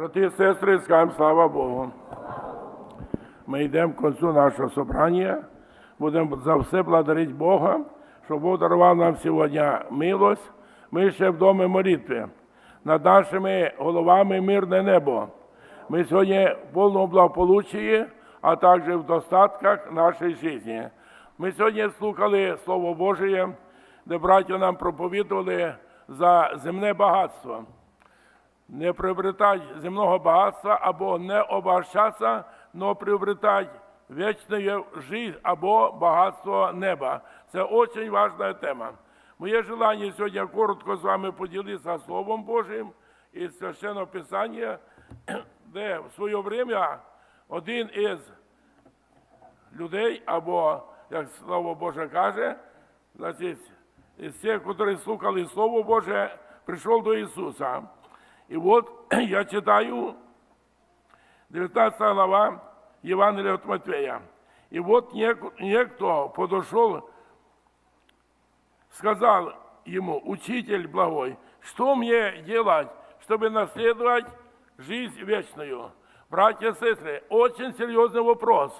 Брати і сестри, скажемо слава Богу. Ми йдемо к концу нашого собрання. Будемо за все благодарити Бога, що Бог дарував нам сьогодні милость. Ми ще в домі молитви. Над нашими головами мирне небо. Ми сьогодні в повному благополуччі, а також в достатках нашої житті. Ми сьогодні слухали Слово Боже, де браття нам проповідували за земне багатство не приобретать земного багатства або не обогащаться, но приобретать вечную жизнь або багатство неба. Це дуже важна тема. Моє желання сьогодні коротко з вами поділитися Словом Божим із Священного Писання, де в своє время один із людей, або, як Слово Боже каже, значить, із тих, які слухали Слово Боже, прийшов до Ісуса. И вот я читаю 19 глава Евангелия от Матфея. И вот нек- некто подошел, сказал ему, учитель благой, что мне делать, чтобы наследовать жизнь вечную? Братья и сестры, очень серьезный вопрос.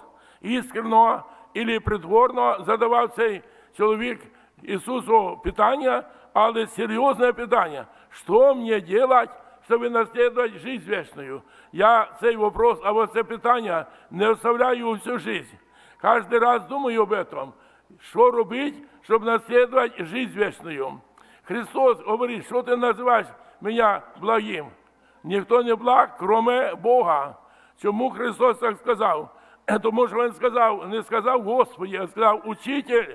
Искренно или притворно задавав цей чоловік Ісусу питання, але серйозне питання. Що мені делать, щоб наслідувати жизнь вечную? Я цей вопрос, або це питання не оставляю всю жизнь. Кожен раз думаю об этом. Що робити, щоб наслідувати жизнь вечную? Христос говорить, що ти називаєш мене благим? Ніхто не благ, кроме Бога. Чому Христос так сказав? Тому що Він сказав, не сказав Господі, а сказав учитель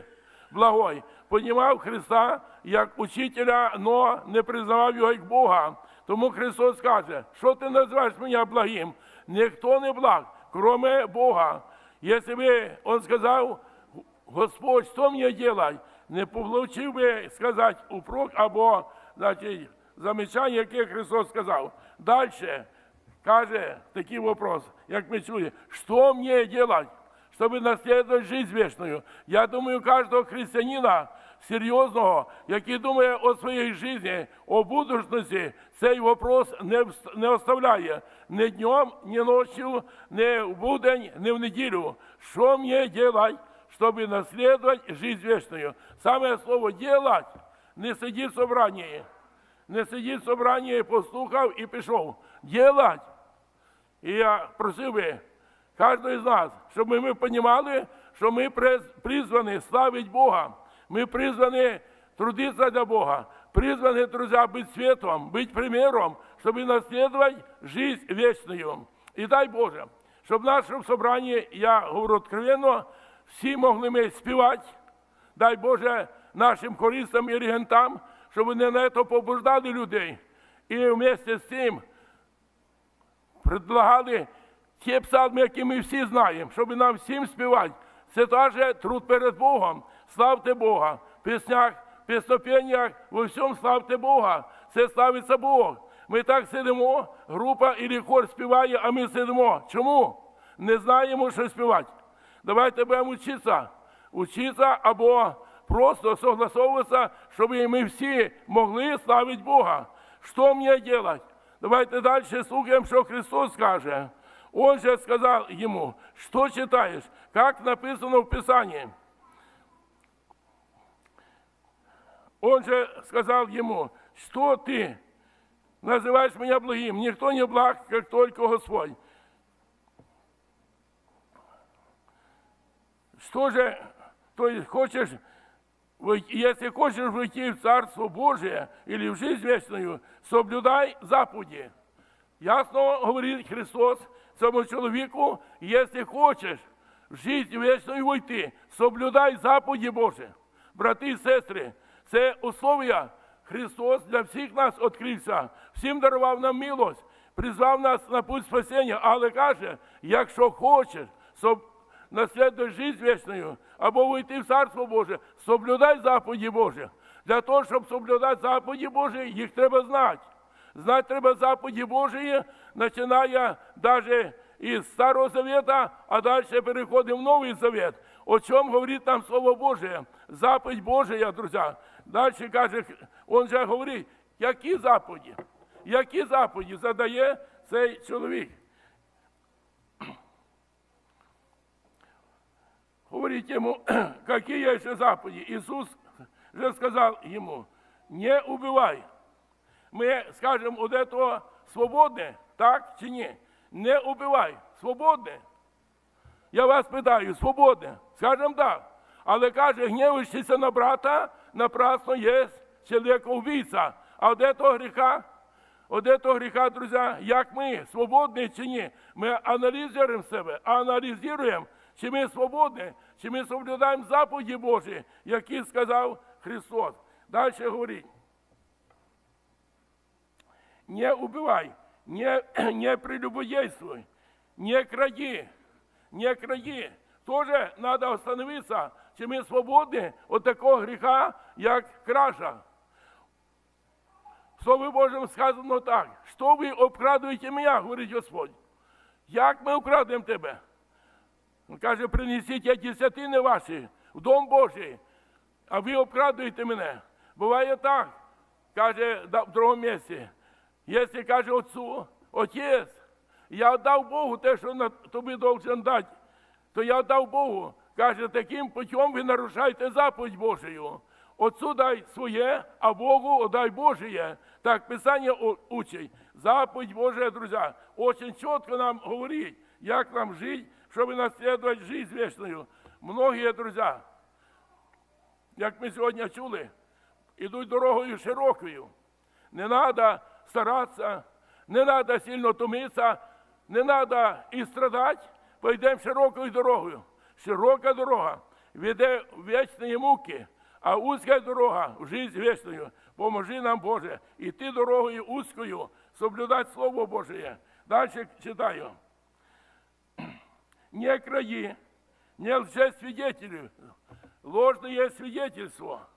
благой. Понімав Христа як учителя, але не признавав його як Бога. Тому Христос каже, що ти називаєш мене благим? Ніхто не благ, кроме Бога. Якщо би він сказав, Господь, що мені делать? Не получив би сказати упрок або значить, замечання, яке Христос сказав. Далі каже такий вопрос, як ми чули, що мені делать, щоб наслідувати жизнь вечную? Я думаю, кожного християнина серйозного, який думає о своїй житті, о будущності, цей вопрос не, не оставляє ні днем, ні ночью, ні в будень, ні в неділю. Що мені делать, щоб наслідувати жизнь вечную? Саме слово делать не сидіть в собранні. Не сидіть в собранні, послухав і пішов. Делать. І я просив би кожного з нас, щоб ми розуміли, що ми призвані славити Бога. Ми призвані трудитися для Бога. Призвані, друзі, бути світом, бути примером, щоб наслідувати жизнь вечную. І дай Боже, щоб в нашому собранні, я говорю откровенно, всі могли ми співати, дай Боже нашим хористам і регентам, щоб вони на це побуждали людей. І вместе з цим предлагали ті псалми, які ми всі знаємо, щоб нам всім співати. Це теж труд перед Богом. Славте Бога. В піснях, піснопеннях, во всьому славте Бога. Це славиться Бог. Ми так сидимо, група і хор співає, а ми сидимо. Чому? Не знаємо, що співати. Давайте будемо вчитися. Учитися або просто согласовуватися, щоб ми всі могли славити Бога. Що мені делать? Давайте дальше слухаем, что Христос скажет. Он же сказал ему, что читаешь, как написано в Писании. Он же сказал ему, что ты называешь меня благим. Никто не благ, как только Господь. Что же, то есть хочешь, если хочешь войти в Царство Божие или в жизнь вечную, соблюдай заповеди. Ясно говорит Христос цьому чоловіку, якщо хочеш в життя вічну войти, соблюдай заповіді Божі. Брати і сестри, це условия Христос для всіх нас відкрився, всім дарував нам милость, призвав нас на путь спасіння, але каже, якщо хочеш, соб... наслідуй життя вічною, або вийти в Царство Боже, соблюдай заповіді Божі. Для того, щоб соблюдати заповіді Божі, їх треба знати. Знати треба заповіді Божої, починає навіть із Старого Завета, а далі переходимо в Новий Завет. О чому говорить нам Слово Боже? Заповідь Божия, друзі. Далі каже, він же говорить, які заповіді? Які заповіді задає цей чоловік. Говорить ему, какие еще заповеди. Иисус же сказал ему, не убивай. Ми скажемо, от этого свободне, так чи ні? Не убивай. Свободне. Я вас питаю, свободне? Скажемо так. Але каже, гніваючися на брата, напрасно є чоловіка убійця. А от этого гріха, от этого гріха, друзі, як ми, свободні чи ні? Ми аналізуємо себе, аналізуємо, чи ми свободні, чи ми соблюдаємо заповіді Божі, які сказав Христос. Далі говорить не убивай, не, не прелюбодействуй, не кради, не кради. Тоже надо остановиться, чи ми свободні від такого гріха, як кража. В Слові Божому сказано так, що ви обкрадуєте мене, говорить Господь. Як ми обкрадемо тебе? Він каже, принесіть десятини ваші в дом Божий, а ви обкрадуєте мене. Буває так, каже в другому місці. Якщо каже отцу, отець, я дав Богу те, що тобі должен дати, то я дав Богу. Каже, таким путем ви нарушаєте заповідь Божию. Отцу дай своє, а Богу отдай Божие. Так Писання учить. Заповідь Божия, друзі, очень чітко нам говорить, як нам жити, щоб наслідувати життя вічною. Многі, друзі, як ми сьогодні чули, ідуть дорогою широкою. Не треба старатися, не треба сильно томитися, не треба і страдати, пойдемо широкою дорогою. Широка дорога веде в вічні муки, а узька дорога в життя вічною. Поможи нам, Боже, іти дорогою узкою, соблюдати Слово Божє. Далі читаю. Не краї, не лжесвидетелю, ложное свидетельство.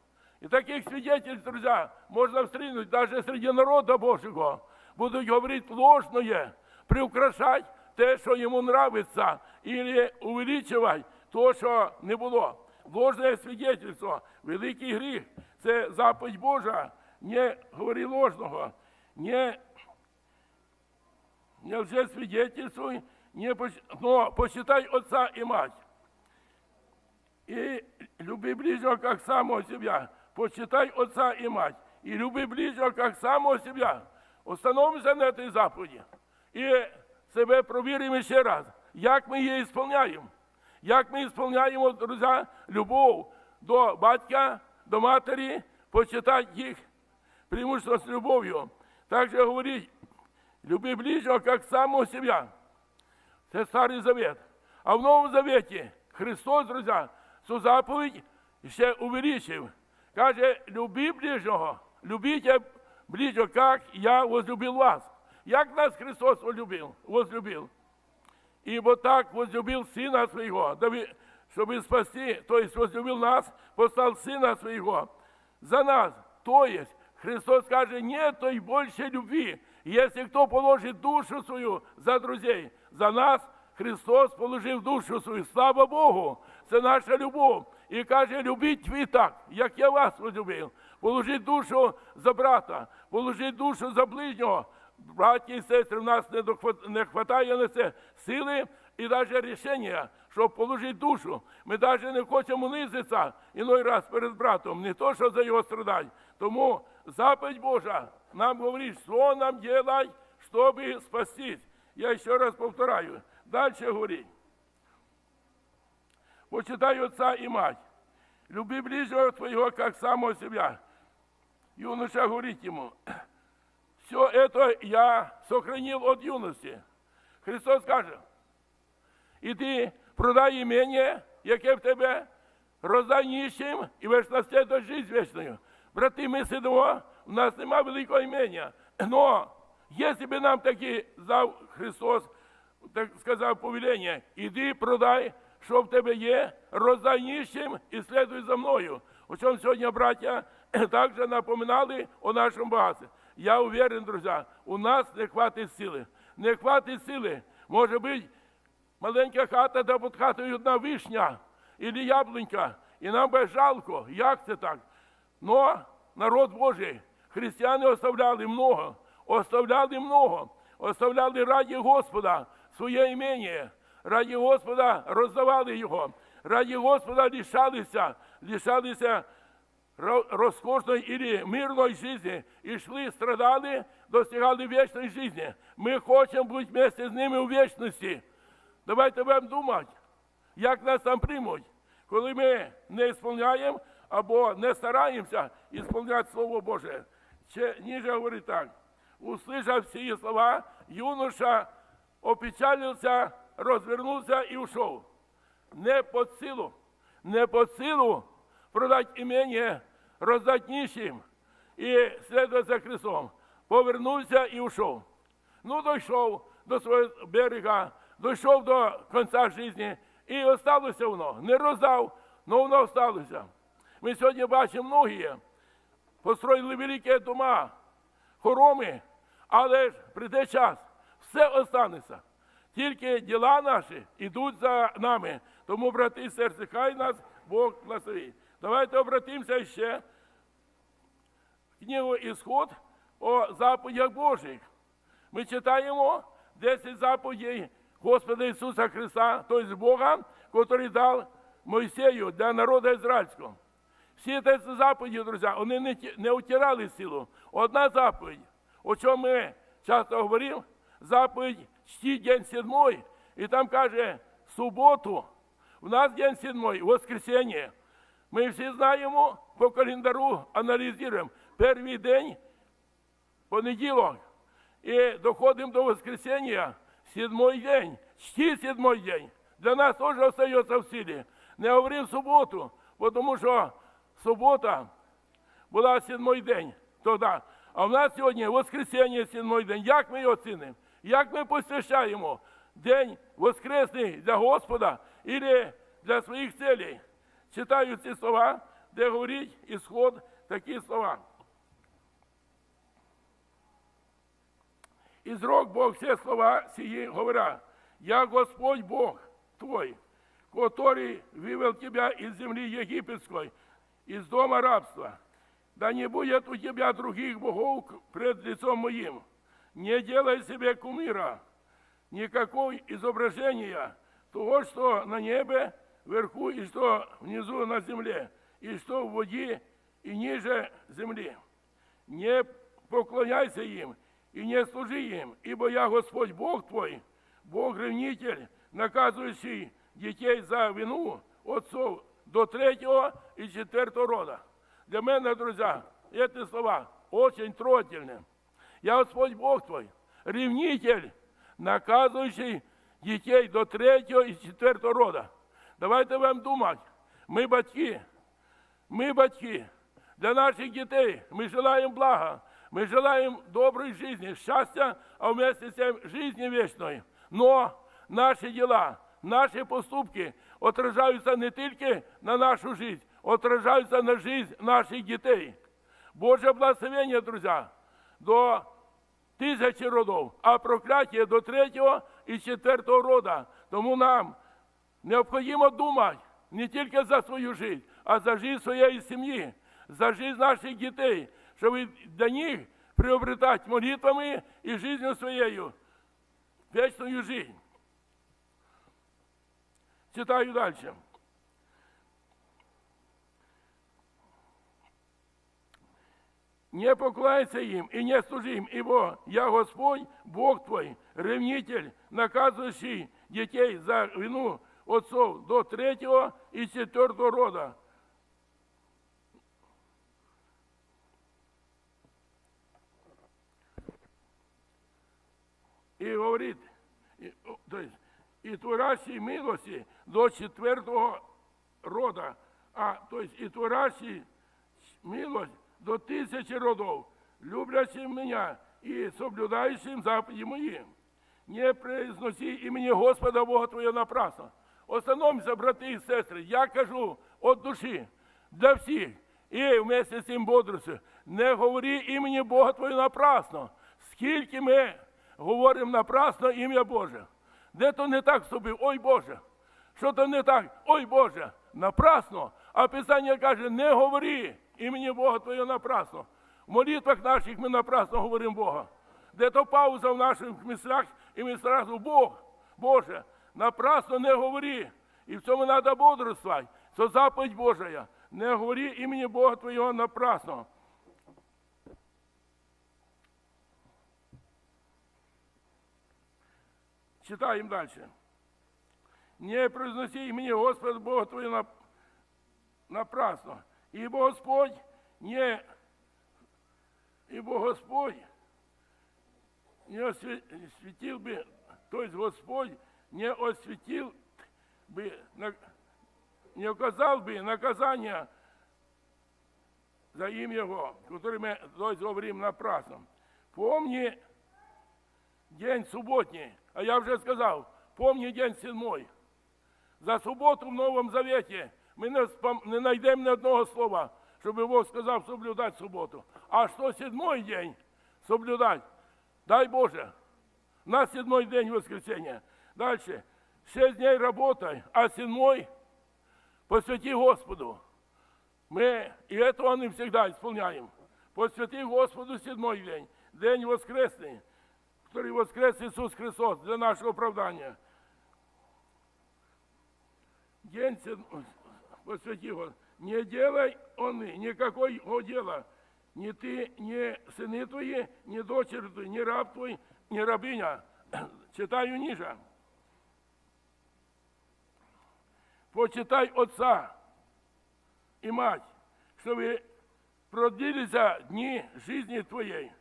И таких свидетельств, друзья, можно встретить даже среди народа Божьего. Будут говорить ложное, приукрашать те, що йому нравится, или увеличивать то, що не було. Ложне свидетельство, великий гріх. Це заповідь Божа. Не говори ложного, не не лжесвидетельствуй, не поч- но посчитай отца и мать. И люби ближнего, как самого себя. Почитай отца и мать. И люби ближнего, как самого себя. Остановимося на этой заповіді. І себе провіримо ще раз, як ми її ісполняємо. Як ми ісполняємо, друзі, любов до батька, до матері, почитати їх преимущество з любов'ю. Также говорить, люби ближнего, как самого себя. Це Старий Завет. А в Новому Заветі Христос, друзі, цю заповідь ще увеличив. Каже, люби ближнього, любіть ближнього, як я возлюбив вас. Як нас Христос возлюбив? возлюбив. Ибо так возлюбил Сына Своего, дабы- чтобы спасти, то есть возлюбил нас, послал Сына Своего за нас. То есть Христос скажет, нет той больше любви, если кто положит душу свою за друзей. За нас Христос положив душу свою. Слава Богу, це наша любов. І каже, любіть ви так, як я вас возлюбив. Положіть душу за брата, положіть душу за ближнього. Браті і сестри, в нас не, не хватає на це сили і навіть рішення, щоб положити душу. Ми навіть не хочемо низитися іной раз перед братом, не то, що за його страдать. Тому заповідь Божа нам говорить, що нам делать, щоб спастись. Я ще раз повторяю. Далі говорить. Почитай отца и мать. Люби ближнего твоего, как самого себя. Юноша говорит ему, все это я сохранил от юности. Христос каже, іди продай імення, яке в тебе, роздай нищим і веш наслідувати життя вічною. Брати, ми сидимо, у нас нема великого імення. Но, якщо б нам таки дав Христос, так сказав повелення, іди продай, що в тебе є, роздай нищим і слідуй за мною. О чому сьогодні, браття, також напоминали о нашому багатстві. Я уверен, друзі, у нас не хватить сили. Не хватить сили. Може бути, маленька хата, да під хатою одна вишня або яблунька. І нам би жалко, як це так? Но народ Божий, християни оставляли много, оставляли много. оставляли раді Господа своє імення, раді Господа роздавали його, раді Господа лишалися, лишалися ро- розкошної і мирної і йшли, страдали, достигали вічної житті. Ми хочемо бути вместе з ними у вічності. Давайте будемо думати, як нас там приймуть, коли ми не сповняємо або не стараємося ісполняти Слово Боже. Ще ніже говорить так. Услышав ці слова, юноша опечалився, розвернувся і ушов. Не під силу, не під силу продати імення, роздати нищим і слідувати за Христом. Повернувся і ушов. Ну, дійшов до свого берега, дійшов до кінця життя, і осталося воно. Не роздав, але воно осталося. Ми сьогодні бачимо многі, построїли великі дома, хороми, але ж прийде час, все останеться. Тільки діла наші йдуть за нами. Тому, брати і серце, хай нас Бог благословить. Давайте обратимося ще в книгу Ісход о заповідях Божих. Ми читаємо 10 заповідей Господа Ісуса Христа, тобто Бога, який дав Мойсею для народу ізраїльського. Всі ці заповіді, друзі, вони не, не утирали силу. Одна заповідь, о чому ми часто говоримо, заповідь чти день седьмой, і там каже, суботу, у нас день седьмой, воскресенье. Ми всі знаємо, по календару аналізуємо. Перший день понеділок. І доходимо до воскресенья, седьмой день, чти седьмой день. Для нас теж остається в силі. Не говорив суботу, тому що субота була седьмой день тоді. А в нас сьогодні воскресенье седьмой день. Як ми його цінимо? Як ми посвящаємо день воскресний для Господа і для своїх целей? Читаю ці слова, де говорить ісход такі слова. И изрок Бог все слова сии, говоря, «Я Господь Бог твой, который вывел тебя из земли египетской, из дома рабства. Да не будет у тебя других богов к- пред лицом моим. Не делай себе кумира, никакого изображения того, что на небе вверху и что внизу на земле, и что в воде и ниже земли. Не поклоняйся им и не служи им, ибо я Господь Бог твой, Бог-ревнитель, наказующий детей за вину отцов до третьего и четвертого рода. Для меня, друзья, эти слова очень трогательны. Я Господь Бог твой, ревнитель, наказуючий дітей до третього і четвертого рода. Давайте вам думати, ми батьки, ми батьки. Для наших дітей ми желаємо блага, ми желаємо доброї житті, щастя, а вместе з цим житті вічної. Но наші діла, наші поступки отражаються не тільки на нашу життя, отражаються на життя наших дітей. Боже благословення, друзі, до тисячі родов, а прокляття до третього і четвертого рода. Тому нам необхідно думати не тільки за свою життя, а за життя своєї сім'ї, за життя наших дітей, щоб для них приобретати молитвами і життю своєю, вічною життя. Читаю далі. Не поклоняйся им и не служи им, ибо я Господь, Бог твой, ревнитель, наказывающий детей за вину отцов до третьего и четвертого рода. И говорит, и, то есть, и творящий милости до четвертого рода, а, то есть, и творящий милость до тисячі родов, люблячим меня и соблюдающим заповеди мои. Не произноси імені Господа Бога Твого напрасно. Остановимося, брати і сестри, я кажу від душі для всіх. І вместе з цим бодростю, не говори імені Бога Твого напрасно. Скільки ми говоримо напрасно ім'я Боже. Де то не так собі, ой Боже. Що то не так, ой Боже, напрасно. А Писання каже, не говори імені Бога Твого напрасно. В молитвах наших ми напрасно говоримо Бога. де то пауза в наших місцях, і ми сразу Бог, Боже, напрасно не говори. І в цьому треба бодрствувати. Це заповідь Божая. Не говори імені Бога Твого напрасно. Читаємо далі. Не произноси імені Господа Бога Твого нап- напрасно. Ибо Господь не, ибо Господь не осветил бы, то Господь не осветил бы, на- не указал бы наказание за им Его, который мы то есть, говорим напрасно. Помни день субботний, а я вже сказав, помни день седьмой. За суботу в Новому Завіті ми не, спом- не знайдемо ні одного слова, щоб Бог сказав соблюдати суботу. А що седьмой день соблюдати? Дай Боже. У нас седьмой день воскресенья. Дальше. Шесть дней работай, а седьмой посвяти Господу. Мы и этого не всегда исполняем. Посвяти Господу седьмой день, день воскресный, который воскрес Иисус Христос для нашего оправдания. День седьмой, посвяти его. Не делай он никакого дела. Ни ты, ни сыны твои, ни дочери твои, ни раб твой, ни рабыня. Читаю ниже. Почитай отца и мать, чтобы продлились дни жизни твоей.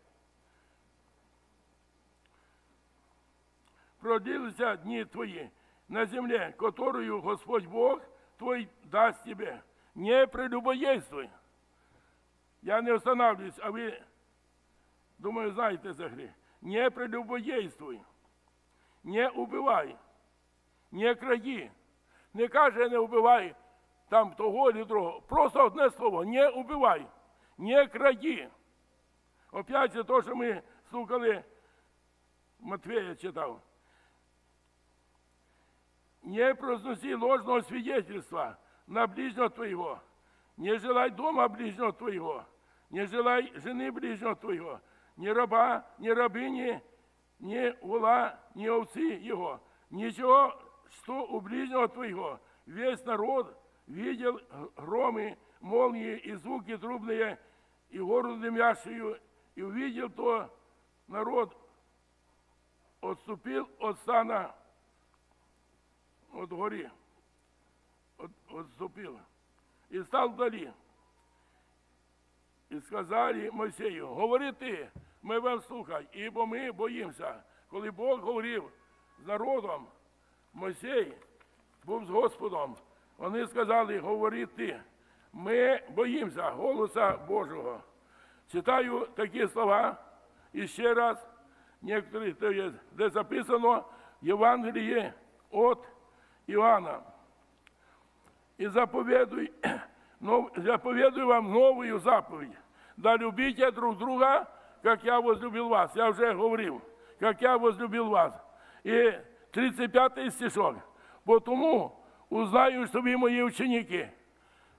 Продлились дни твои на земле, которую Господь Бог твой даст тебе. Не прелюбодействуй. Я не останавливаюсь, а вы, думаю, знаете за грех. Не прелюбодействуй. Не убивай. Не кради. Не каже, не убивай там того чи другого. Просто одне слово, не убивай. Не кради. Опять же то, що ми слухали, Матвея читав. Не произноси ложного свидетельства на ближнего твоего. Не желай дома ближнего твоего. Не желай жены ближнего твоего. Ни раба, ни рабыни, ни ула, ни овцы его. Ничего, что у ближнего твоего. Весь народ видел громы, молнии и звуки трубные, и гору дымящую, и увидел то народ, отступил от стана от горі, от, отступил, і став вдалі. І сказали Мойсею, говори ти, ми вам слухай, ібо ми боїмося. Коли Бог говорив з народом, Мойсей був з Господом, вони сказали, говори ти, ми боїмося голоса Божого. Читаю такі слова, і ще раз, де записано Євангеліє от заповедуй, нов- заповедую вам новую заповедь. Да любите друг друга, как я возлюбил вас. Я уже говорил, как я возлюбил вас. И 35 стишок. Потому узнаю, что вы мои ученики.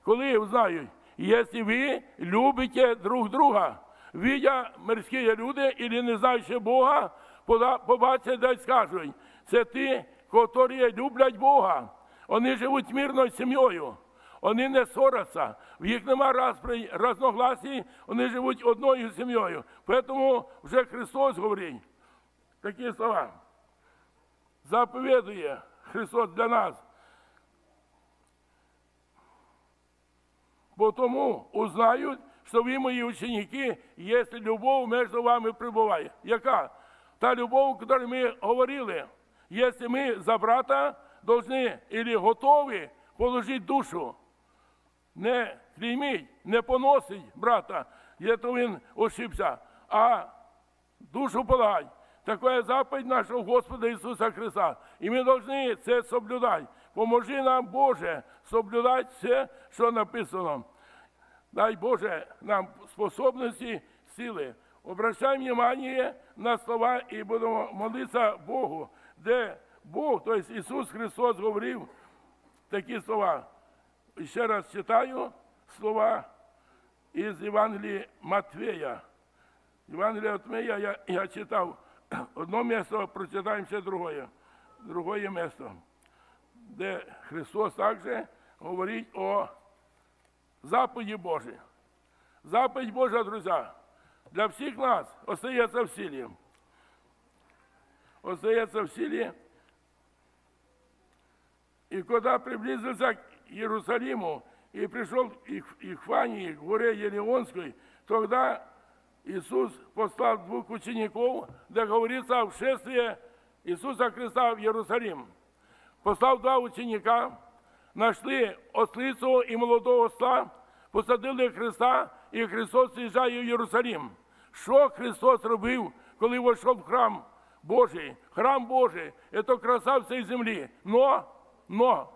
Коли узнають, якщо ви любите друг друга, видя мирські люди і не знаючи Бога, побачать да й скажуть, це ті, які люблять Бога. Вони живуть мирною сім'єю. Вони не ссоряться, в їх нема розпри- разногласій, вони живуть одною сім'єю. Тому вже Христос говорить такі слова. Заповідує Христос для нас. Бо тому узнають, що ви мої ученики, якщо любов між вами прибуває. Яка? Та любов, яку ми говорили, якщо ми за брата повинні або готові положити душу, не клейміть, не поносить брата, якщо він ошибся, а душу полагать. Такая заповедь нашего Господа Иисуса Христа. И мы должны це соблюдать. Поможи нам, Боже, соблюдать все, що написано. Дай Боже нам способности, силы. Обращаем внимание на слова и будем молиться Богу, де Бог, то есть Ісус Христос говорив такі слова. І ще раз читаю слова із Євангелії Матвея. Євангелія от Мия я, я читав одно місто, прочитаємо ще друге, друге місто, де Христос також говорить о заповіді Божій. Заповідь Божа, друзі, для всіх нас остається в силі. Остається в силі. И когда приблизился к Иерусалиму и пришел к Ихфании, к горе Елеонской, тогда Иисус послал двух учеников, где говорится о шествии Иисуса Христа в Иерусалим. Послав два ученика, нашли ослицу і молодого осла, посадили Христа, і Христос з'їжджає в Єрусалим. Що Христос робив, коли вийшов в храм Божий? Храм Божий – це краса всієї землі. Но, но,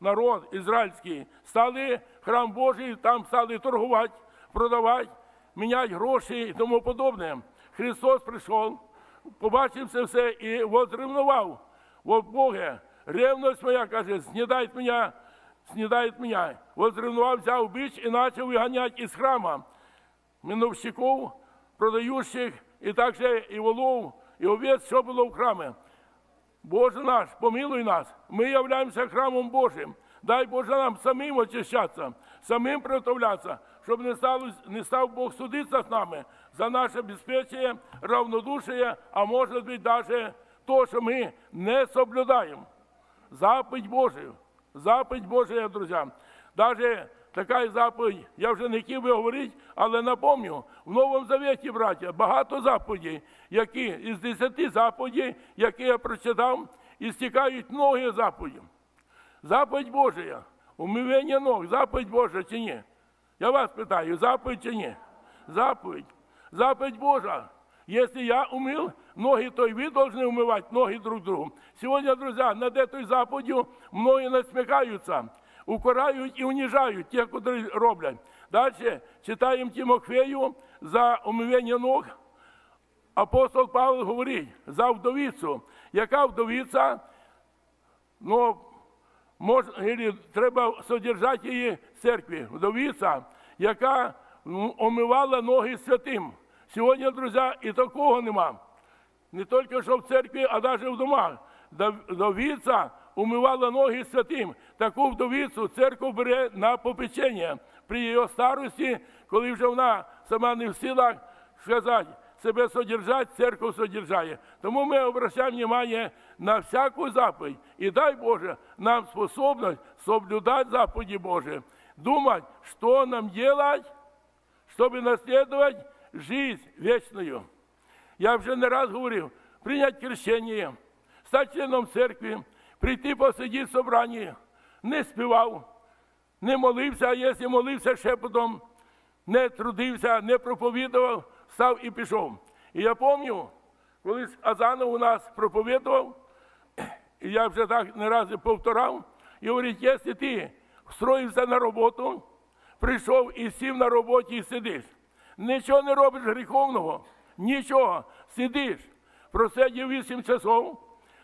народ ізраїльський стали храм Божий, там стали торгувати, продавати, міняти гроші і тому подобне. Христос прийшов, побачив це все і возревнував. Вот Боге, ревность моя, каже, снедает меня, снедает меня. Возревновал, взял бич и начал выгонять из храма миновщиков, продающих, и также и волов, и овец, що було в храмі. Боже наш, помилуй нас, ми являємося храмом Божим. Дай Боже нам самим очищатися, самим приготовлятися, щоб не, стало, не став Бог судитися з нами за наше безпечення, равнодушие, а може бути навіть то, що ми не соблюдаємо. Заповідь Божию. Заповідь Божия, друзі. Даже така заповідь, я вже не хотів би говорити, але напомню, в Новому Завіті, браття, багато заповідей, які із десяти заповідей, які я прочитав, і стікають многі заповіді. Заповідь Божия, умивання ног, заповідь Божа чи ні? Я вас питаю, заповідь чи ні? Заповідь. Заповедь Божа. Если я умыл ноги, то и вы должны умывать ноги друг другу. Сегодня, друзья, над этой заповедью многие насмехаются, укоряют и унижают тех, которые роблять. Дальше читаем Тимофею за умивання ног. Апостол Павло говорить за вдовицю. Яка вдовиця? Ну, мож, или треба содержати її в церкві. Вдовиця, яка омивала ноги святим. Сьогодні, друзі, і такого нема. Не тільки що в церкві, а навіть в домах. Дав- умивала ноги святим. Таку вдовицю церква бере на попечення при її старості, коли вже вона сама не в силах сказати, себе содержать, церкву содержає. Тому ми обращаємо внимание на всяку заповідь. І дай Боже нам способность соблюдать заповеди Божие. Думать, что нам делать, чтобы наследовать жизнь вечную. Я вже не раз говорив, прийняти крещення, стати членом церкви, прийти посидіти в собранні, не співав, не молився, а якщо молився шепотом, не трудився, не проповідував, став і пішов. І я пам'ятаю, колись Азанов у нас проповідував, і я вже так не раз і повторав, і говорить, якщо ти встроївся на роботу, прийшов і сів на роботі і сидиш, нічого не робиш гріховного, нічого, сидиш, просидів 8 часов,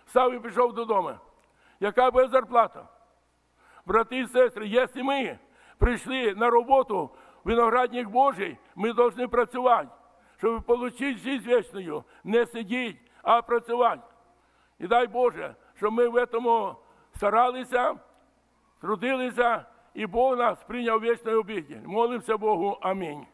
став і пішов додому. Яка буде зарплата? Брати і сестри, якщо ми прийшли на роботу виноградник Божий, ми повинні працювати, щоб отримати життя вічну, не сидіти, а працювати. І дай Боже, щоб ми в цьому старалися, трудилися, і Бог нас прийняв вічний обітель. Молимося Богу. Амінь.